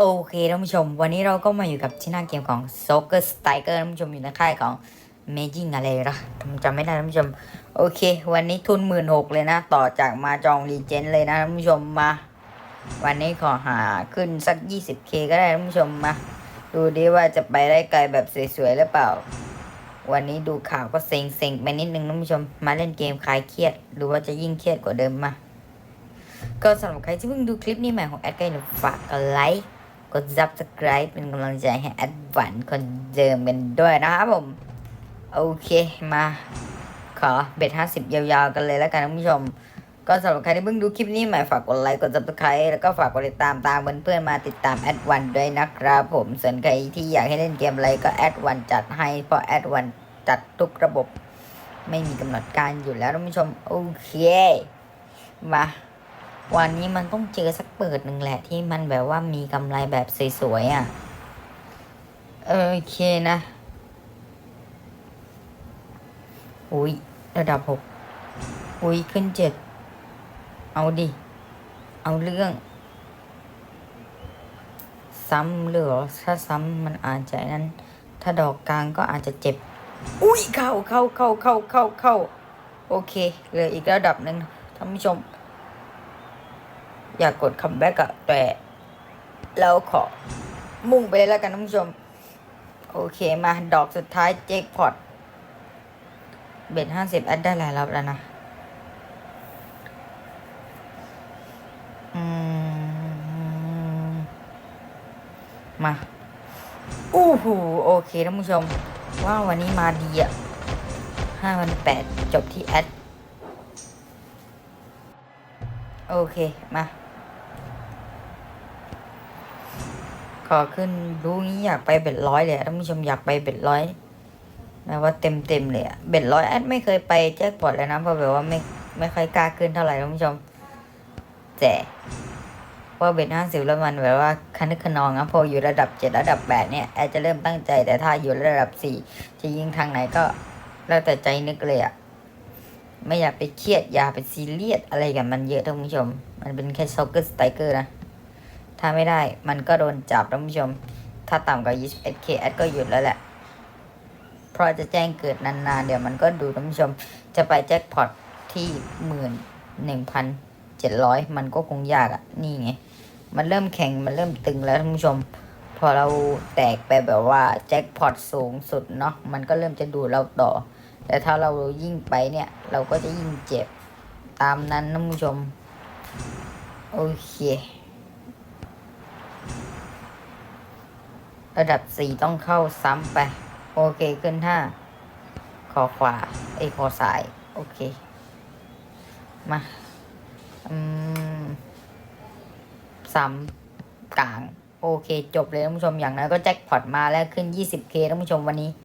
โอเคท่านผู้ชม วันนี้เราก็มาอยู่กับที่หน้าเกมของ Soccer Striker ท่านผู้ชมอยู่ในค่ายของ Amazing อะไรละจำไม่ได้ท่านผู้ชม โอเค วันนี้ทุนหมื่นหกเลยนะ ต่อจากมาจองรีเจนเลยนะท่านผู้ชมมา วันนี้ขอหาขึ้นสัก 20k ก็ได้ท่านผู้ชมมา ดูดิว่าจะไปได้ไกลแบบสวยๆหรือเปล่า วันนี้ดูข่าวก็เซ็งเซ็งไปนิดนึงท่านผู้ชม มาเล่นเกมคลายเครียด หรือว่าจะยิ่งเครียดกว่าเดิมมา ก็สำหรับใครที่เพิ่งดูคลิปนี้ใหม่ของแอดก็อย่าลืมฝากกดไลค์ กด subscribe เป็นกำลังใจให้แอดวันคนเดิมกันด้วยนะครับผม โอเคมา ขอเบ็ดห้าสิบยาวๆกันเลยแล้วกันท่านผู้ชม ก็สำหรับใครที่เพิ่งดูคลิปนี้หม่ฝากกดไลค์กด subscribe แล้วก็ฝากกดติดตามตามเพื่อนๆมาติดตามแอดวันด้วยนะครับผมส่วนใครที่อยากให้เล่นเกมอะไรก็แอดวันจัดให้เพราะแอดวันจัดทุกระบบ ไม่มีกำหนดการอยู่แล้วท่านผู้ชมโอเคมาวันนี้มันต้องเจอสักเปิดหนึ่งแหละที่มันแบบว่ามีกำไรแบบสวยๆอะโอเคนะอุ้ยระดับหกอุ้ยขึ้นเจ็ด เอาดิ เอาเรื่อง ซ้ำเลยเหรอถ้าซ้ำมันอาจจะนั้น ถ้าดอกกลางก็อาจจะเจ็บ อุ้ยเข้าเข้าเข้าเข้าเข้าเข้าโอเคเหลืออีกระดับหนึ่งท่านผู้ชม อยากกดคัมแบ็กอะแต่เราขอมุ่งไปเลยแล้วกันท่านผู้ชม โอเคมาดอกสุดท้ายเจ็คพอตเบ็ดห้าสิบแอดได้หลายรอบแล้วนะ มาอู้หูโอเคท่านผู้ชม ว่าวันนี้มาดีอะห้าพันแปดจบที่แอดโอเค มา ขอขึ้นรู้งี้อยากไปเบ็ดร้อยเลยท่านผู้ชมอยากไปเบ็ดร้อยแม้ว่าเต็มเต็มเลยอะเบ็ดร้อยแอดไม่เคยไปแจ็คพอตเลยนะเพราะแบบว่าไม่ไม่ค่อยกล้าขึ้นเท่าไหร่ท่านผู้ชมแต่ ว่าเบ็ดห้าสิบแล้วมันแบบว่าคันึกขนองนะพออยู่ระดับเจ็ดระดับแปดเนี่ยแอดจะเริ่มตั้งใจแต่ถ้าอยู่ระดับสี่จะยิงทางไหนก็แล้วแต่ใจนึกเลยอะไม่อยากไปเครียดอย่าไปซีเรียสอะไรกับมันเยอะท่านผู้ชม มันเป็นแค่ซ็อกเกอร์สไตรเกอร์นะ ถ้าไม่ได้มันก็โดนจับท่านผู้ชม ถ้าต่ำกว่า 21k แอดก็หยุดแล้วแหละ เพราะจะแจ้งเกิดนานๆ เดี๋ยวมันก็ดูท่านผู้ชม จะไปแจ็คพอตที่หมื่นหนึ่งพัน เจ็ดร้อยมันก็คงยากอะ่ะนี่ไง มันเริ่มแข่งมันเริ่มตึงแล้วท่านผู้ชม พอเราแตกไปแบบว่าแจ็คพอตสูงสุดเนาะ มันก็เริ่มจะดูเราต่อ แต่ถ้าเรายิ่งไปเนี่ย เราก็จะยิ่งเจ็บ ตามนั้นท่านผู้ชม โอเค ระดับสี่ต้องเข้าซ้ำไป โอเคขึ้นห้าคอขวาไอยคอซ้าย โอเค มา ซ้ำกลาง โอเค จบเลยท่านผู้ชมอย่างนั้นก็แจ็คพอตมาแล้วขึ้น 20k ท่านผู้ชมวันนี้